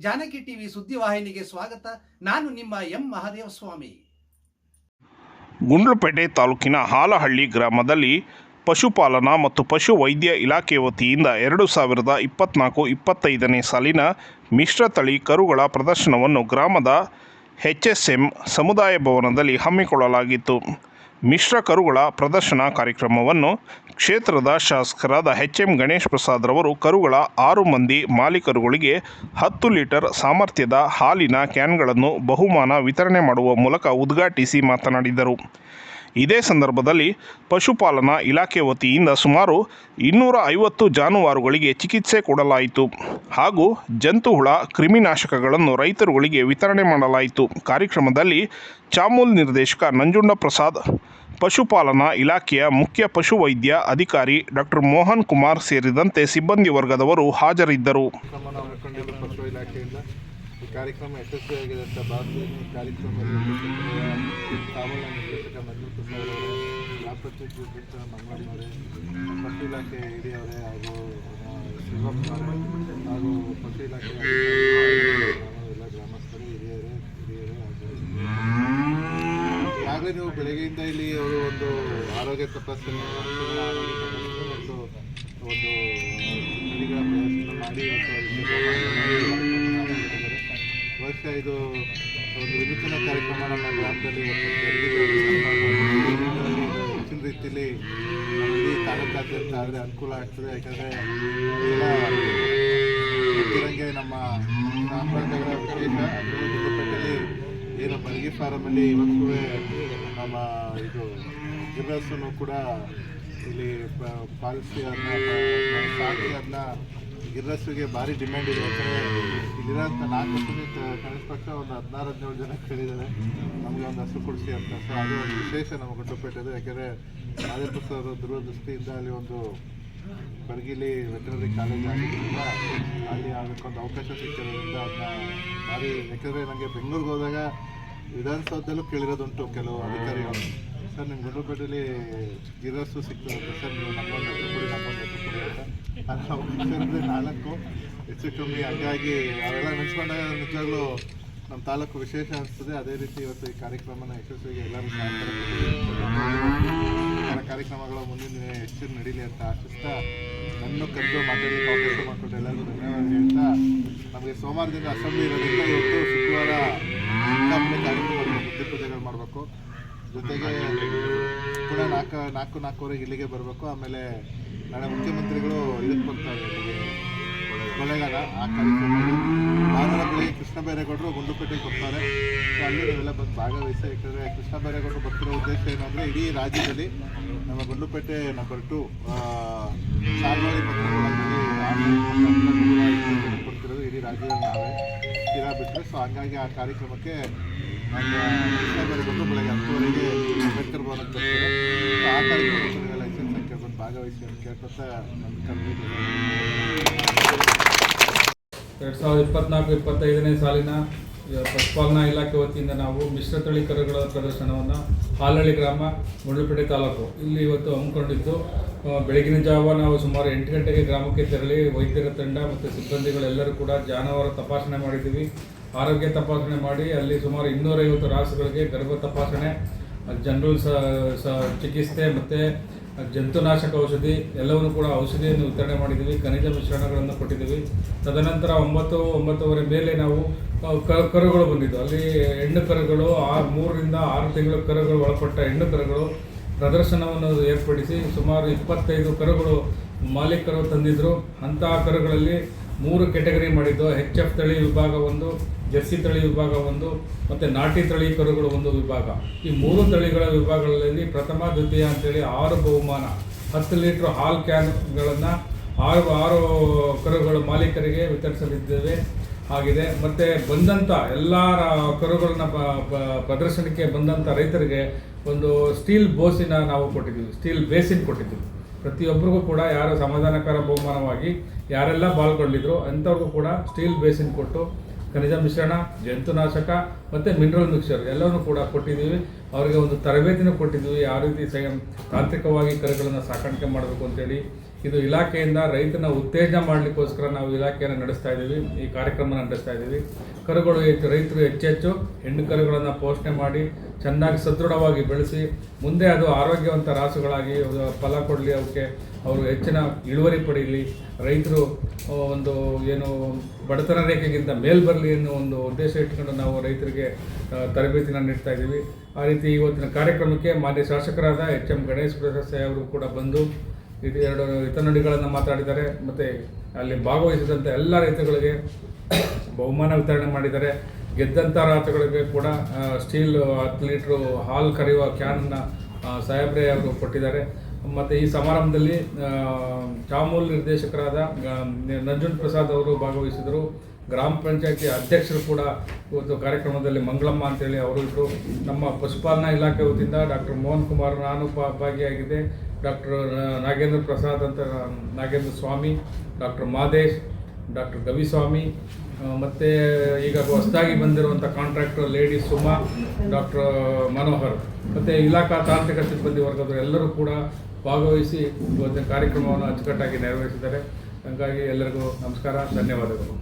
Janaki TV ಸುದ್ದಿವಾಹಿನಿಗೆ ಸ್ವಾಗತ. ನಾನು ನಿಮ್ಮ ಎಂ ಮಹಾದೇವ ಸ್ವಾಮಿ. ಗುಂಡ್ಲುಪೇಟೆ ತಾಲೂಕಿನ ಹಾಲಹಳ್ಳಿ ಗ್ರಾಮದಲ್ಲಿ ಪಶುಪಾಲನಾ ಮತ್ತು ಪಶು ವೈದ್ಯ ಇಲಾಖೆ ವತಿಯಿಂದ ಎರಡು ಸಾವಿರದ ಇಪ್ಪತ್ನಾಲ್ಕು ಇಪ್ಪತ್ತೈದನೇ ಸಾಲಿನ ಮಿಶ್ರತಳಿ ಕರುಗಳ ಪ್ರದರ್ಶನವನ್ನು ಗ್ರಾಮದ ಎಚ್ ಎಸ್ ಎಂ ಸಮುದಾಯ ಭವನದಲ್ಲಿ ಹಮ್ಮಿಕೊಳ್ಳಲಾಗಿತ್ತು. ಮಿಶ್ರ ಕರುಗಳ ಪ್ರದರ್ಶನ ಕಾರ್ಯಕ್ರಮವನ್ನು ಕ್ಷೇತ್ರದ ಶಾಸಕರಾದ ಎಚ್ ಎಂ ಗಣೇಶ್ ಪ್ರಸಾದ್ ರವರು ಕರುಗಳ ಆರು ಮಂದಿ ಮಾಲೀಕರುಗಳಿಗೆ ಹತ್ತು ಲೀಟರ್ ಸಾಮರ್ಥ್ಯದ ಹಾಲಿನ ಕ್ಯಾನ್ಗಳನ್ನು ಬಹುಮಾನ ವಿತರಣೆ ಮಾಡುವ ಮೂಲಕ ಉದ್ಘಾಟಿಸಿ ಮಾತನಾಡಿದರು. ಇದೇ ಸಂದರ್ಭದಲ್ಲಿ ಪಶುಪಾಲನಾ ಇಲಾಖೆ ವತಿಯಿಂದ ಸುಮಾರು ಇನ್ನೂರ ಐವತ್ತು ಜಾನುವಾರುಗಳಿಗೆ ಚಿಕಿತ್ಸೆ ಕೊಡಲಾಯಿತು. ಹಾಗೂ ಜಂತುಹುಳ ಕ್ರಿಮಿನಾಶಕಗಳನ್ನು ರೈತರುಗಳಿಗೆ ವಿತರಣೆ ಮಾಡಲಾಯಿತು. ಕಾರ್ಯಕ್ರಮದಲ್ಲಿ ಚಾಮೂಲ್ ನಿರ್ದೇಶಕ ನಂಜುಂಡ ಪ್ರಸಾದ್ ಪಶುಪಾಲನಾ ಇಲಾಖೆಯ ಮುಖ್ಯ ಪಶುವೈದ್ಯ ಅಧಿಕಾರಿ ಡಾಕ್ಟರ್ ಮೋಹನ್ ಕುಮಾರ್ ಸೇರಿದಂತೆ ಸಿಬ್ಬಂದಿ ವರ್ಗದವರು ಹಾಜರಿದ್ದರು. ಈ ಕಾರ್ಯಕ್ರಮ ಯಶಸ್ವಿಯಾಗಿದೆ ಅಂತ ಈ ಕಾರ್ಯಕ್ರಮದಲ್ಲಿ ಕಾವಲ ನಿರ್ದೇಶಕ ಮಂಜು ಕುಮಾರ್ ಗ್ರಾಮಪಂಚಾಯತ್ ನಿರ್ದೇಶಕ ಇಲಾಖೆ ಹಿರಿಯವರೇ ಹಾಗೂ ಶಿವಪ್ಪನವರೇ ಹಾಗೂ ಪಶು ಇಲಾಖೆ ಎಲ್ಲ ಗ್ರಾಮಸ್ಥರು, ಹಿರಿಯರೇ ಹಿರಿಯರೇ ಹಾಗೂ ಈಗಾಗಲೇ ನೀವು ಬೆಳಗ್ಗೆಯಿಂದ ಇಲ್ಲಿ ಅವರು ಒಂದು ಆರೋಗ್ಯ ತಪಾಸಣೆ ಜರುಗಿದೆ. ಹೆಚ್ಚಿನ ರೀತಿಯಲ್ಲಿ ಇಡೀ ತಾಲೂಕಾದ್ಯಂತ ಆದರೆ ಅನುಕೂಲ ಆಗ್ತದೆ ಯಾಕಂದರೆ ಗೊತ್ತಿರಂಗೆ ನಮ್ಮ ಚಾಮರಾಜನಗರ ವಿಶೇಷ ಗುಂಡ್ಲುಪೇಟೆಯಲ್ಲಿ ಏನು ಮಲ್ಗಿ ಫಾರಮಲ್ಲಿ ಇವತ್ತು ನಮ್ಮ ಇದು ಗಿರ್ರಸನ್ನು ಕೂಡ ಇಲ್ಲಿ ಪಾಲಿಸಿ ಅದನ್ನ ಅದನ್ನ ಗಿರ್ರಸ್ಸಿಗೆ ಭಾರಿ ಡಿಮ್ಯಾಂಡ್ ಇದೆ. ಇಲ್ಲಿರೋಂಥ ನಾಲ್ಕು ಹಸುನಿ ಕನಿಷ್ಠ ಪಕ್ಷ ಒಂದು ಹದಿನಾರು, ಹದಿನೇಳು ಜನ ಕೇಳಿದ್ದಾರೆ. ನಮಗೆ ಒಂದು ಹಸು ಕೊಡಿಸಿ ಅಂತ. ಸೊ ಅದು ಒಂದು ವಿಶೇಷ ನಮ್ಮ ಗುಡ್ಡಪೇಟೆದು. ಯಾಕೆಂದರೆ ಮಾದೇಪ ಸರ್ ದೂರದೃಷ್ಟಿಯಿಂದ ಅಲ್ಲಿ ಒಂದು ಬಡಗಿಲಿ ವೆಟನರಿ ಕಾಲೇಜ್ ಆಗಿದ್ದರಿಂದ ಅಲ್ಲಿ ಅದಕ್ಕೊಂದು ಅವಕಾಶ ಸಿಕ್ಕಿರೋದ್ರಿಂದ ಅದನ್ನ ಭಾರಿ ಯಾಕೆಂದರೆ ನನಗೆ ಬೆಂಗಳೂರಿಗೆ ಹೋದಾಗ ವಿಧಾನಸೌಧದಲ್ಲೂ ಕೇಳಿರೋದುಂಟು ಕೆಲವು ಅಧಿಕಾರಿಗಳು. ಸರ್ ನಿಮ್ಮ ಗುಂಡ್ಲುಪೇಟೆಯಲ್ಲಿ ಗಿರಸ್ಸು ಸಿಗ್ತದೆ ಸರ್, ನೀವು ನಮ್ಮೊಂದು ನಾಲ್ಕು. ಹೆಚ್ಚು ಕಮ್ಮಿ ಹಂಗಾಗಿ ಅವೆಲ್ಲ ನೆನೆಸ್ಕೊಂಡಾಗ ನಿಜವಾಗ್ಲೂ ನಮ್ಮ ತಾಲೂಕು ವಿಶೇಷ ಅನಿಸ್ತದೆ ಅದೇ ರೀತಿ ಇವತ್ತು ಈ ಕಾರ್ಯಕ್ರಮನ ಯಶಸ್ವಿಗೆ ಎಲ್ಲರೂ. ಕಾರ್ಯಕ್ರಮಗಳು ಮುಂದಿನ ದಿನ ಹೆಚ್ಚು ನಡೀಲಿ ಅಂತ ಆಶಿಸ್ತಾ ನನ್ನ ಕರೆದು ಮಾತಾಡಿ ಕಾಂಗ್ರೆಸ್ ಮಾಡಿಕೊಂಡು ಎಲ್ಲರಿಗೂ ಧನ್ಯವಾದ ಹೇಳ್ತಾ ನಮಗೆ ಸೋಮವಾರದಿಂದ ಅಸೆಂಬ್ಲಿ ಇರೋದ್ರಿಂದ ಇವತ್ತು ಶುಕ್ರವಾರ ಮುಖ್ಯ ಪೂಜೆಗಳು ಮಾಡಬೇಕು. ಜೊತೆಗೆ ಕೂಡ ನಾಲ್ಕು ನಾಲ್ಕು ನಾಲ್ಕೂವರೆಗೆ ಇಲ್ಲಿಗೆ ಬರಬೇಕು. ಆಮೇಲೆ ನಾಳೆ ಮುಖ್ಯಮಂತ್ರಿಗಳು ಇದಕ್ಕೆ ಬರ್ತಾರೆ ಕೊಳ್ಳೇಗಾಲ ಆ ಕಾರ್ಯಕ್ರಮದಲ್ಲಿ. ಭಾನುವಾರ ಬೆಳಗ್ಗೆ ಕೃಷ್ಣ ಬೈರೇಗೌಡರು ಗುಂಡುಪೇಟೆಗೆ ಬರ್ತಾರೆ. ಸೊ ಅಲ್ಲಿ ನೀವೆಲ್ಲ ಬಂದು ಭಾಗವಹಿಸಿ, ಯಾಕಂದರೆ ಕೃಷ್ಣ ಬೈರೇಗೌಡರು ಬರ್ತಿರೋ ಉದ್ದೇಶ ಏನಂದರೆ ಇಡೀ ರಾಜ್ಯದಲ್ಲಿ ನಮ್ಮ ಗುಂಡುಪೇಟೆ ನಂಬರ್ ಟು ಸಾಗುವಳಿ ಪತ್ರಗಳಲ್ಲಿ ಕೊಡ್ತಿರೋದು, ಇಡೀ ರಾಜ್ಯದಲ್ಲಿ ನಾವೇ ತೀರಾ ಬಿಟ್ಟರೆ ಸೊ ಹಂಗಾಗಿ ಆ ಕಾರ್ಯಕ್ರಮಕ್ಕೆ ಹತ್ತುವರೆಗೆ ಅಂಬೇಡ್ಕರ್ ಭವನಕ್ಕೆ ಆ ಲೈಸೆನ್ಸ್ ಬಂದು ಭಾಗವಹಿಸಿ ಕೇಳ್ಕೊತಾ ನಮ್ಮ ಕರೆದಿದ್ದು ಎರಡು ಸಾವಿರದ ಇಪ್ಪತ್ನಾಲ್ಕು, ಇಪ್ಪತ್ತೈದನೇ ಸಾಲಿನ ಪಶುಪಾಲನಾ ಇಲಾಖೆ ವತಿಯಿಂದ ನಾವು ಮಿಶ್ರತಳಿ ಕರುಗಳ ಪ್ರದರ್ಶನವನ್ನು ಹಾಲಹಳ್ಳಿ ಗ್ರಾಮ ಮುಳ್ಳುಪೇಟೆ ತಾಲೂಕು. ಇಲ್ಲಿ ಇವತ್ತು ಹಮ್ಮಿಕೊಂಡಿದ್ದು ಬೆಳಗಿನ ಜಾವ ನಾವು ಸುಮಾರು ಎಂಟು ಗಂಟೆಗೆ ಗ್ರಾಮಕ್ಕೆ ತೆರಳಿ ವೈದ್ಯರ ತಂಡ ಮತ್ತು ಸಿಬ್ಬಂದಿಗಳೆಲ್ಲರೂ ಕೂಡ ಜಾನುವಾರು ತಪಾಸಣೆ ಮಾಡಿದ್ದೀವಿ. ಆರೋಗ್ಯ ತಪಾಸಣೆ ಮಾಡಿ ಅಲ್ಲಿ ಸುಮಾರು ಇನ್ನೂರೈವತ್ತು ರಾಸುಗಳಿಗೆ ಗರ್ಭ ತಪಾಸಣೆ ಜನರಲ್ ಸ ಚಿಕಿತ್ಸೆ ಮತ್ತು ಜಂತುನಾಶಕ ಔಷಧಿ, ಎಲ್ಲವನ್ನು ಕೂಡ ಔಷಧಿಯನ್ನು ವಿತರಣೆ ಮಾಡಿದ್ದೀವಿ, ಖನಿಜ ಮಿಶ್ರಣಗಳನ್ನು ಕೊಟ್ಟಿದ್ದೀವಿ. ತದನಂತರ ಒಂಬತ್ತು, ಒಂಬತ್ತುವರೆ ಮೇಲೆ ನಾವು ಕರುಗಳು ಬಂದಿದ್ದು. ಅಲ್ಲಿ ಹೆಣ್ಣು ಕರುಗಳು ಆರು ಮೂರರಿಂದ ಆರು ತಿಂಗಳ ಕರುಗಳು ಒಳಪಟ್ಟ ಹೆಣ್ಣು ಕರುಗಳು ಪ್ರದರ್ಶನವನ್ನು ಏರ್ಪಡಿಸಿ ಸುಮಾರು ಇಪ್ಪತ್ತೈದು ಕರುಗಳು ಮಾಲೀಕರು ತಂದಿದ್ದರು ಅಂತಹ ಕರುಗಳಲ್ಲಿ ಮೂರು ಕೆಟಗರಿ ಮಾಡಿದ್ದು ಎಚ್ ಎಫ್ ತಳಿ ವಿಭಾಗ ಒಂದು ಜರ್ಸಿ ತಳಿ ವಿಭಾಗ ಒಂದು, ಮತ್ತು ನಾಟಿ ತಳಿ ಕರುಗಳು ಒಂದು ವಿಭಾಗ. ಈ ಮೂರು ತಳಿಗಳ ವಿಭಾಗಗಳಲ್ಲಿ ಪ್ರಥಮ, ದ್ವಿತೀಯ ಅಂತೇಳಿ ಆರು ಬಹುಮಾನ. ಹತ್ತು ಲೀಟ್ರ್ ಹಾಲ್ ಕ್ಯಾನ್ಗಳನ್ನು ಆರು ಆರು ಕರುಗಳು ಮಾಲೀಕರಿಗೆ ವಿತರಿಸಲಿದ್ದೇವೆ. ಆಗಿದೆ. ಮತ್ತು ಬಂದಂಥ ಎಲ್ಲ ಕರುಗಳನ್ನ ಪ್ರದರ್ಶನಕ್ಕೆ ಬಂದಂಥ ರೈತರಿಗೆ ಒಂದು ಸ್ಟೀಲ್ ಬೋಸಿನ ನಾವು ಕೊಟ್ಟಿದ್ದೀವಿ. ಸ್ಟೀಲ್ ಬೇಸಿನ್ ಕೊಟ್ಟಿದ್ದೀವಿ. ಪ್ರತಿಯೊಬ್ಬರಿಗೂ ಕೂಡ ಯಾರು ಸಮಾಧಾನಕರ ಬಹುಮಾನವಾಗಿ ಯಾರೆಲ್ಲ ಪಾಲ್ಗೊಂಡಿದ್ರು ಅಂಥವ್ರಿಗೂ ಕೂಡ ಸ್ಟೀಲ್ ಬೇಸಿನ್ ಕೊಟ್ಟು, ಖನಿಜ ಮಿಶ್ರಣ, ಜಂತುನಾಶಕ ಮತ್ತು ಮಿನರಲ್ ಮಿಕ್ಸರ್ ಎಲ್ಲವನ್ನು ಕೂಡ ಕೊಟ್ಟಿದ್ದೀವಿ. ಅವರಿಗೆ ಒಂದು ತರಬೇತಿನೂ ಕೊಟ್ಟಿದ್ದೀವಿ. ಯಾವ ರೀತಿ ತಾಂತ್ರಿಕವಾಗಿ ಕರೆಗಳನ್ನು ಸಾಕಾಣಿಕೆ ಮಾಡಬೇಕು ಅಂತೇಳಿ ಇದು ಇಲಾಖೆಯಿಂದ ರೈತನ ಉತ್ತೇಜನ ಮಾಡಲಿಕ್ಕೋಸ್ಕರ ನಾವು ಇಲಾಖೆಯನ್ನು ನಡೆಸ್ತಾ ಇದ್ದೀವಿ ಈ ಕಾರ್ಯಕ್ರಮ ನಡೆಸ್ತಾ ಇದ್ದೀವಿ ಕರುಗಳು ಹೆಚ್ಚು, ರೈತರು ಹೆಚ್ಚೆಚ್ಚು ಹೆಣ್ಣು ಕರುಗಳನ್ನು ಪೋಷಣೆ ಮಾಡಿ, ಚೆನ್ನಾಗಿ ಸದೃಢವಾಗಿ ಬೆಳೆಸಿ, ಮುಂದೆ ಅದು ಆರೋಗ್ಯವಂತ ರಾಸುಗಳಾಗಿ ಫಲ ಕೊಡಲಿ, ಅವಕ್ಕೆ ಅವರು ಹೆಚ್ಚಿನ ಇಳುವರಿ ಪಡೀಲಿ. ರೈತರು ಒಂದು ಏನು ಬಡತನ ರೇಖೆಗಿಂತ ಮೇಲ್ ಬರಲಿ ಅನ್ನೋ ಒಂದು ಉದ್ದೇಶ ಇಟ್ಕೊಂಡು ನಾವು ರೈತರಿಗೆ ತರಬೇತಿನ ನೀಡ್ತಾ ಇದ್ದೀವಿ ಆ ರೀತಿ ಇವತ್ತಿನ ಕಾರ್ಯಕ್ರಮಕ್ಕೆ ಮಾನ್ಯ ಶಾಸಕರಾದ ಎಚ್ ಎಂ ಗಣೇಶ್ ಪ್ರಸಾದ್ ಅವರು ಕೂಡ ಬಂದು ಇದು ಎರಡು ಹಿತನುಡಿಗಳನ್ನು ಮಾತಾಡಿದ್ದಾರೆ. ಮತ್ತು ಅಲ್ಲಿ ಭಾಗವಹಿಸಿದಂಥ ಎಲ್ಲ ರೈತಗಳಿಗೆ ಬಹುಮಾನ ವಿತರಣೆ ಮಾಡಿದ್ದಾರೆ. ಗೆದ್ದಂಥ ರಾತಗಳಿಗೆ ಕೂಡ ಸ್ಟೀಲ್, ಹತ್ತು ಲೀಟ್ರು ಹಾಲು ಕರೆಯುವ ಕ್ಯಾನನ್ನು ಸಾಹೇಬ್ರೆ ಅವರು ಕೊಟ್ಟಿದ್ದಾರೆ. ಮತ್ತು ಈ ಸಮಾರಂಭದಲ್ಲಿ ಚಾಮೂಲ್ ನಿರ್ದೇಶಕರಾದ ನಂಜುನ್ ಪ್ರಸಾದ್ ಅವರು ಭಾಗವಹಿಸಿದರು. ಗ್ರಾಮ ಪಂಚಾಯತಿ ಅಧ್ಯಕ್ಷರು ಕೂಡ ಇವತ್ತು ಕಾರ್ಯಕ್ರಮದಲ್ಲಿ ಮಂಗಳಮ್ಮ ಅಂತೇಳಿ ಅವರು ಇದ್ದರು ನಮ್ಮ ಪಶುಪಾಲನಾ ಇಲಾಖೆ ವತಿಯಿಂದ ಡಾಕ್ಟರ್ ಮೋಹನ್ ಕುಮಾರ್ ನಾನು ಭಾಗಿಯಾಗಿದೆ ಡಾಕ್ಟರ್ ನಾಗೇಂದ್ರ ಪ್ರಸಾದ್ ಅಂತ ನಾಗೇಂದ್ರ ಸ್ವಾಮಿ, ಡಾಕ್ಟರ್ ಮಾದೇಶ್, ಡಾಕ್ಟರ್ ಗವಿಸ್ವಾಮಿ ಮತ್ತೆ ಈಗ ಹೊಸದಾಗಿ ಬಂದಿರುವಂಥ contractor lady Suma, doctor Manohar, ಮತ್ತು ಇಲಾಖಾ ತಾಂತ್ರಿಕ ಸಿಬ್ಬಂದಿ ವರ್ಗದವರು ಎಲ್ಲರೂ ಕೂಡ ಭಾಗವಹಿಸಿ ಇವತ್ತಿನ ಕಾರ್ಯಕ್ರಮವನ್ನು ಅಚ್ಚುಕಟ್ಟಾಗಿ ನೆರವೇರಿಸಿದ್ದಾರೆ. ಹಾಗಾಗಿ ಎಲ್ಲರಿಗೂ ನಮಸ್ಕಾರ, ಧನ್ಯವಾದಗಳು.